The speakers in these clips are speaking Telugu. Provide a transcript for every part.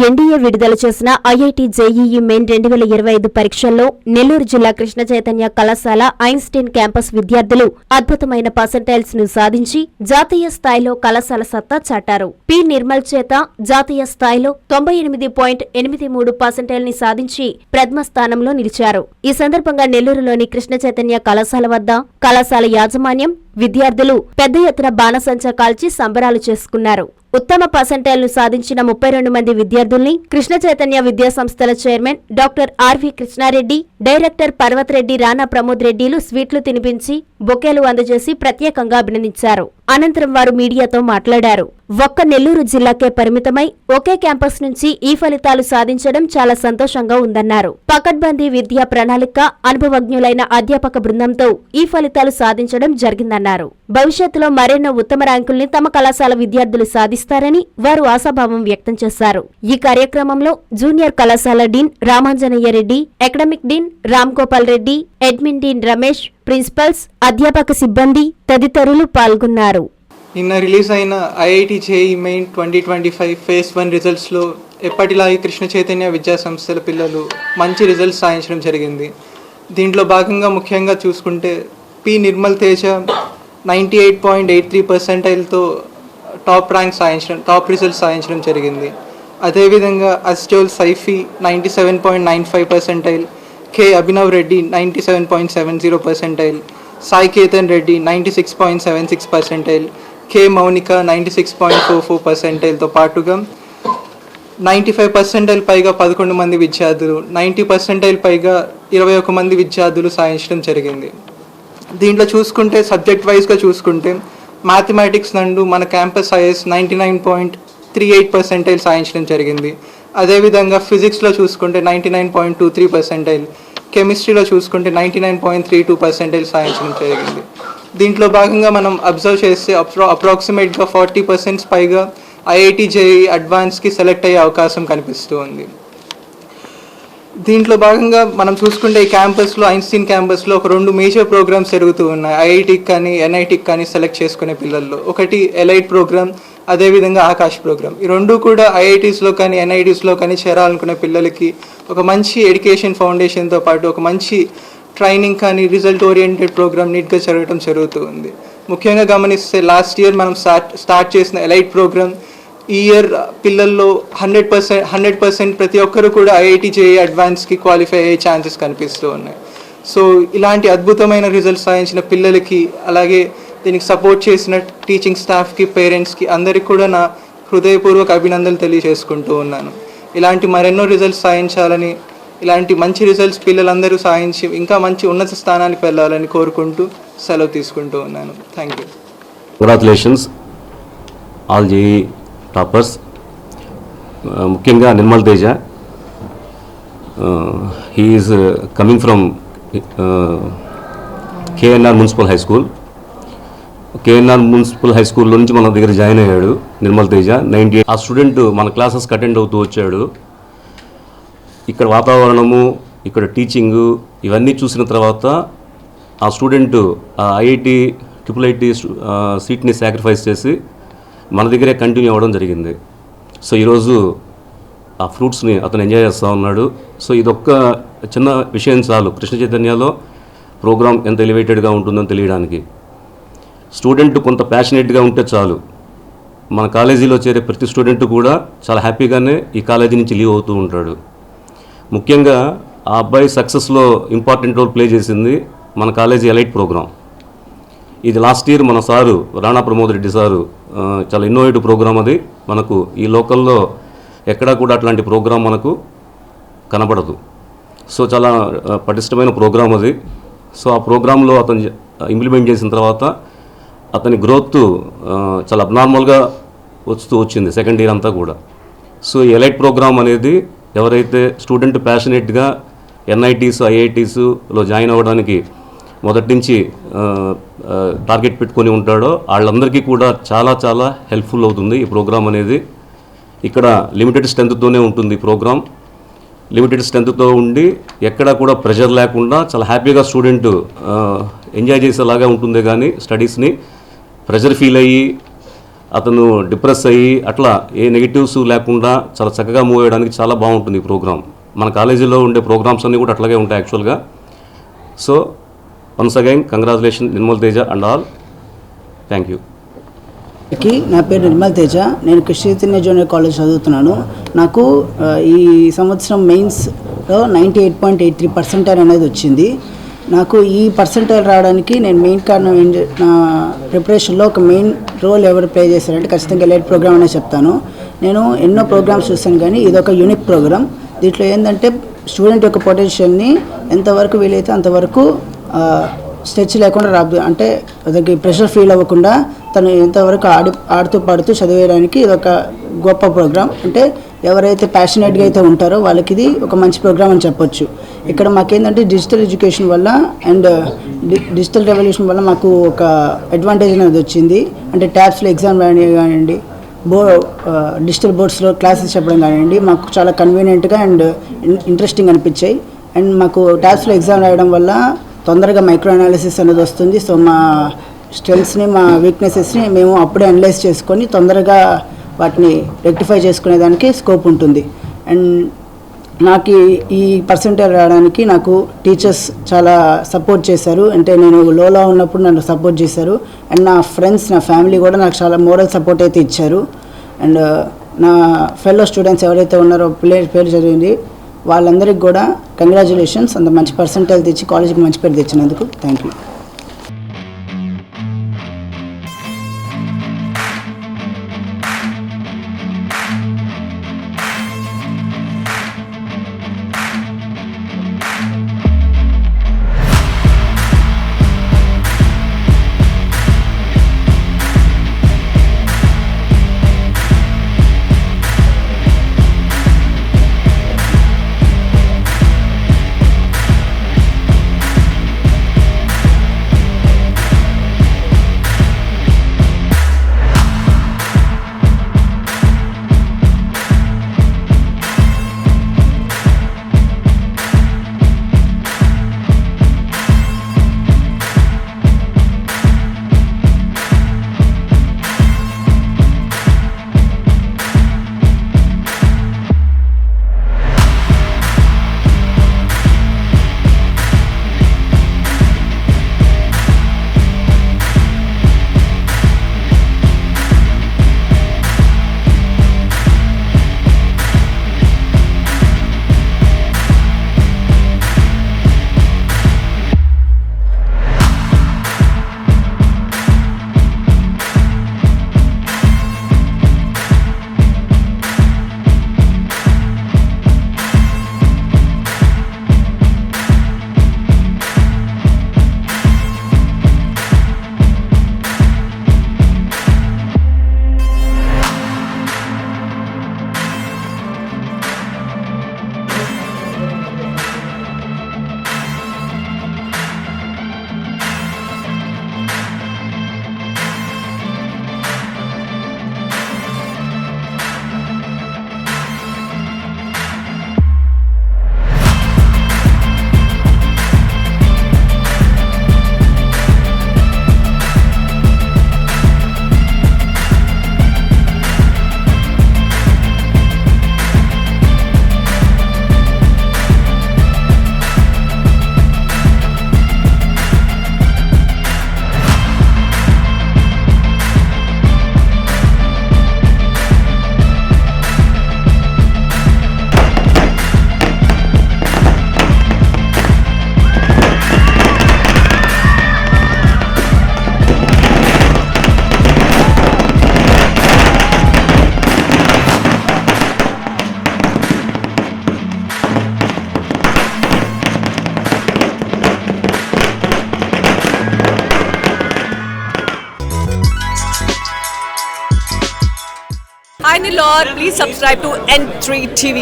ఎన్డీఏ విడుదల చేసిన ఐఐటి జేఈఈ మెయిన్ రెండు వేల ఇరవై ఐదు పరీక్షల్లో నెల్లూరు జిల్లా కృష్ణ చైతన్య కళాశాల ఐన్స్టీన్ క్యాంపస్ విద్యార్థులు అద్భుతమైన పర్సంటైల్స్ను సాధించి జాతీయ స్థాయిలో కళాశాల సత్తా చాటారు. పి. నిర్మల్ చేత జాతీయ స్థాయిలో తొంభై ఎనిమిది పాయింట్ ఎనిమిది మూడు పర్సంటైల్ని సాధించి ప్రథమ స్థానంలో నిలిచారు. ఈ సందర్భంగా నెల్లూరులోని కృష్ణ చైతన్య కళాశాల వద్ద కళాశాల యాజమాన్యం విద్యార్థులు పెద్ద ఎత్తున బాణసంచా కాల్చి సంబరాలు చేసుకున్నారు. ఉత్తమ పర్సంటైల్ను సాధించిన ముప్పై రెండు మంది విద్యార్థుల్ని కృష్ణ చైతన్య విద్యా సంస్థల chairman doctor R V Krishnareddy director Parvathreddy Rana Rana Pramod రెడ్డిలు స్వీట్లు తినిపించి బొకేలు అందజేసి ప్రత్యేకంగా అభినందించారు. అనంతరం వారు మీడియాతో మాట్లాడారు. ఒక్క నెల్లూరు జిల్లాకే పరిమితమై ఒకే క్యాంపస్ నుంచి ఈ ఫలితాలు సాధించడం చాలా సంతోషంగా ఉందన్నారు. పకడ్బందీ విద్యా ప్రణాళిక అనుభవజ్ఞులైన అధ్యాపక బృందంతో ఈ ఫలితాలు సాధించడం జరిగిందన్నారు. భవిష్యత్తులో మరెన్నో ఉత్తమ ర్యాంకుల్ని తమ కళాశాల విద్యార్థులు సాధిస్తారని వారు ఆశాభావం వ్యక్తం చేశారు. ఈ కార్యక్రమంలో జూనియర్ కళాశాల dean Ramanjaneya Reddy academic dean Ram Gopal Reddy admin dean Ramesh principals అధ్యాపక సిబ్బంది తదితరులు పాల్గొన్నారు. నిన్న రిలీజ్ అయిన IIT JEE main twenty twenty five phase one రిజల్ట్స్లో ఎప్పటిలాగే కృష్ణ చైతన్య విద్యా సంస్థల పిల్లలు మంచి రిజల్ట్స్ సాధించడం జరిగింది. దీంట్లో భాగంగా ముఖ్యంగా చూసుకుంటే P Nirmal Teja ninety eight point eight three పర్సెంటైల్తో top rank సాధించడం టాప్ రిజల్ట్స్ సాధించడం జరిగింది. అదేవిధంగా అస్టోల్ Saifi ninety seven point nine five percentile K Abhinav Reddy ninety seven point seven zero percentile Sai Ketan Reddy ninety six point seven six percentile K Mounika ninety six point four four పర్సెంటైల్తో పాటుగా. నైంటీ ఫైవ్ పర్సెంటైల్ పైగా పదకొండు మంది విద్యార్థులు నైంటీ పర్సెంటైల్ పైగా ఇరవై ఒక మంది విద్యార్థులు సాధించడం జరిగింది. దీంట్లో చూసుకుంటే సబ్జెక్ట్ వైజ్గా చూసుకుంటే మ్యాథమెటిక్స్ నందు మన campus IS ninety nine point three eight percentile సాధించడం జరిగింది. అదేవిధంగా ఫిజిక్స్లో చూసుకుంటే ninety nine point two three percentile కెమిస్ట్రీలో చూసుకుంటే ninety nine point three two percentage సాధించడం జరిగింది. దీంట్లో భాగంగా మనం అబ్జర్వ్ చేస్తే అప్రో అప్రాక్సిమేట్గా ఫార్టీ పర్సెంట్స్ పైగా ఐఐటి జేఈ అడ్వాన్స్కి సెలెక్ట్ అయ్యే అవకాశం కనిపిస్తూ ఉంది. దీంట్లో భాగంగా మనం చూసుకుంటే ఈ క్యాంపస్లో ఐన్స్టీన్ క్యాంపస్లో ఒక రెండు మేజర్ ప్రోగ్రామ్స్ జరుగుతూ ఉన్నాయి. ఐఐటికి కానీ ఎన్ఐటికి కానీ సెలెక్ట్ చేసుకునే పిల్లల్లో. ఒకటి ఎలైట్ ప్రోగ్రామ్ అదేవిధంగా ఆకాష్ ప్రోగ్రామ్. ఈ రెండు కూడా ఐఐటీస్లో కానీ ఎన్ఐటీస్లో కానీ చేరాలనుకునే పిల్లలకి ఒక మంచి ఎడ్యుకేషన్ ఫౌండేషన్తో పాటు ఒక మంచి ట్రైనింగ్ కానీ రిజల్ట్ ఓరియంటెడ్ ప్రోగ్రామ్ నీట్గా జరగడం జరుగుతూ ఉంది. ముఖ్యంగా గమనిస్తే లాస్ట్ ఇయర్ మనం స్టార్ట్ స్టార్ట్ చేసిన ఎలైట్ ప్రోగ్రామ్ ఈ ఇయర్ పిల్లల్లో హండ్రెడ్ పర్సెంట్ హండ్రెడ్ పర్సెంట్ ప్రతి ఒక్కరు కూడా ఐఐటి జేఈ అడ్వాన్స్కి క్వాలిఫై అయ్యే ఛాన్సెస్ కనిపిస్తూ ఉన్నాయి. సో ఇలాంటి అద్భుతమైన రిజల్ట్స్ సాధించిన పిల్లలకి అలాగే దీనికి సపోర్ట్ చేసిన టీచింగ్ స్టాఫ్కి పేరెంట్స్కి అందరికీ కూడా నా హృదయపూర్వక అభినందనలు తెలియజేసుకుంటూ ఉన్నాను. ఇలాంటి మరెన్నో రిజల్ట్స్ సాధించాలని ఇలాంటి మంచి రిజల్ట్స్ పిల్లలందరూ సాధించి ఇంకా మంచి ఉన్నత స్థానానికి వెళ్ళాలని కోరుకుంటూ సెలవు తీసుకుంటూ ఉన్నాను. Thank you congratulations all JEE toppers ముఖ్యంగా Nirmal Teja. He's coming from KNR municipal high school KNR municipal high school నుంచి మన దగ్గర జాయిన్ అయ్యాడు నిర్మల్ తేజ నైంటీ ఆ స్టూడెంట్ మన క్లాసెస్కి అటెండ్ అవుతూ వచ్చాడు. ఇక్కడ వాతావరణము ఇక్కడ టీచింగు ఇవన్నీ చూసిన తర్వాత ఆ స్టూడెంట్ ఆ ఐఐటి ట్రిపుల్ ఐటి సీట్ని సాక్రిఫైస్ చేసి మన దగ్గరే కంటిన్యూ అవ్వడం జరిగింది. సో ఈరోజు ఆ ఫ్రూట్స్ని అతను ఎంజాయ్ చేస్తూ ఉన్నాడు. సో ఇదొక్క చిన్న విషయం చాలు కృష్ణ చైతన్యలో ప్రోగ్రామ్ ఎంత ఎలివేటెడ్గా ఉంటుందని తెలియడానికి. స్టూడెంట్ కొంత ప్యాషనేట్గా ఉంటే చాలు. మన కాలేజీలో చేరే ప్రతి స్టూడెంట్ కూడా చాలా హ్యాపీగానే ఈ కాలేజీ నుంచి లీవ్ అవుతూ ఉంటాడు. ముఖ్యంగా ఆ అబ్బాయి సక్సెస్లో ఇంపార్టెంట్ రోల్ ప్లే చేసింది మన కాలేజీ ఎలైట్ ప్రోగ్రామ్ ఇది లాస్ట్ ఇయర్ మన సారు రాణా ప్రమోద్ రెడ్డి సారు చాలా ఇన్నోవేటివ్ ప్రోగ్రాం అది. మనకు ఈ లోకల్లో ఎక్కడా కూడా అట్లాంటి ప్రోగ్రామ్ మనకు కనబడదు. సో చాలా పటిష్టమైన ప్రోగ్రామ్ అది. సో ఆ ప్రోగ్రాంలో అతను ఇంప్లిమెంట్ చేసిన తర్వాత అతని గ్రోత్ చాలా అబ్నార్మల్గా వస్తూ వచ్చింది సెకండ్ ఇయర్ అంతా కూడా. సో ఈ ఎలైట్ ప్రోగ్రామ్ అనేది ఎవరైతే స్టూడెంట్ ప్యాషనేట్గా ఎన్ఐటీస్ ఐఐటీస్లో జాయిన్ అవ్వడానికి మొదటి నుంచి టార్గెట్ పెట్టుకొని ఉంటాడో వాళ్ళందరికీ కూడా చాలా చాలా హెల్ప్ఫుల్ అవుతుంది ఈ ప్రోగ్రామ్ అనేది. ఇక్కడ లిమిటెడ్ స్ట్రెంత్తోనే ఉంటుంది ఈ ప్రోగ్రామ్ లిమిటెడ్ స్ట్రెంత్తో ఉండి ఎక్కడ కూడా ప్రెషర్ లేకుండా చాలా హ్యాపీగా స్టూడెంట్ ఎంజాయ్ చేసేలాగా ఉంటుంది కానీ స్టడీస్ని ప్రెషర్ ఫీల్ అయ్యి అతను డిప్రెస్ అయ్యి అట్లా ఏ నెగిటివ్స్ లేకుండా చాలా చక్కగా మూవ్ అయ్యడానికి చాలా బాగుంటుంది ఈ ప్రోగ్రామ్ మన కాలేజీలో ఉండే ప్రోగ్రామ్స్ అన్నీ కూడా అట్లాగే ఉంటాయి యాక్చువల్గా. So once again congratulation Nirmal Teja and all. Thank you. నా పేరు నిర్మల్ తేజ. నేను కృష్ణ జూనియర్ కాలేజ్ చదువుతున్నాను. నాకు ఈ సంవత్సరం మెయిన్స్లో ninety eight point eight three percentile అనేది వచ్చింది. నాకు ఈ పర్సంటైల్ రావడానికి నేను మెయిన్ కారణం ఏంటి నా ప్రిపరేషన్లో ఒక మెయిన్ రోల్ ఎవరు ప్లే చేశారంటే ఖచ్చితంగా ఎలైట్ ప్రోగ్రామ్ అనే చెప్తాను. నేను ఎన్నో ప్రోగ్రామ్స్ చూశాను కానీ ఇది ఒక యూనిక్ ప్రోగ్రామ్. దీంట్లో ఏంటంటే స్టూడెంట్ యొక్క పొటెన్షియల్ని ఎంతవరకు వీలైతే అంతవరకు స్ట్రెచ్ లేకుండా రాబు అంటే అతనికి ప్రెషర్ ఫీల్ అవ్వకుండా తను ఎంతవరకు ఆడి ఆడుతూ పాడుతూ చదివేయడానికి ఇది ఒక గొప్ప ప్రోగ్రామ్. అంటే ఎవరైతే ప్యాషనేట్గా అయితే ఉంటారో వాళ్ళకి ఇది ఒక మంచి ప్రోగ్రామ్ అని చెప్పొచ్చు. ఇక్కడ మాకేంటంటే డిజిటల్ ఎడ్యుకేషన్ వల్ల అండ్ డిజిటల్ రెవల్యూషన్ వల్ల మాకు ఒక అడ్వాంటేజ్ అనేది వచ్చింది. అంటే ట్యాబ్స్లో ఎగ్జామ్ రాయడం కానివ్వండి బో డిజిటల్ బోర్డ్స్లో క్లాసెస్ చెప్పడం కానివ్వండి మాకు చాలా కన్వీనియంట్గా అండ్ ఇంట్రెస్టింగ్ అనిపించాయి. అండ్ మాకు ట్యాబ్స్లో ఎగ్జామ్ రాయడం వల్ల తొందరగా మైక్రో అనాలిసిస్ అనేది వస్తుంది. సో మా స్ట్రెంగ్స్ని మా వీక్నెసెస్ని మేము అప్పుడే అనలైజ్ చేసుకొని తొందరగా వాటిని రెక్టిఫై చేసుకునేదానికి స్కోప్ ఉంటుంది. అండ్ నాకు ఈ- పర్సంటేజ్ పర్సెంటేజ్ రావడానికి నాకు టీచర్స్ చాలా సపోర్ట్ చేశారు. అంటే నేను లోలో ఉన్నప్పుడు నన్ను సపోర్ట్ చేశారు. అండ్ నా ఫ్రెండ్స్ నా ఫ్యామిలీ కూడా నాకు చాలా మోరల్ సపోర్ట్ అయితే ఇచ్చారు. అండ్ నా ఫెలో స్టూడెంట్స్ ఎవరైతే ఉన్నారో ప్లేయర్ పేరు చదివింది వాళ్ళందరికీ కూడా కంగ్రాచులేషన్స్ అంత మంచి పర్సెంటేజ్ తెచ్చి కాలేజీకి మంచి పేరు తెచ్చినందుకు thank you Hi Nilor, please subscribe to N3 TV.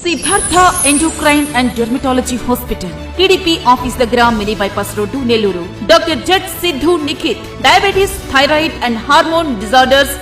Siddhartha endocrine and dermatology hospital TDP office దగ్గర mini bypass road Nellore doctor Z Siddhu Nikhith diabetes thyroid and hormone disorders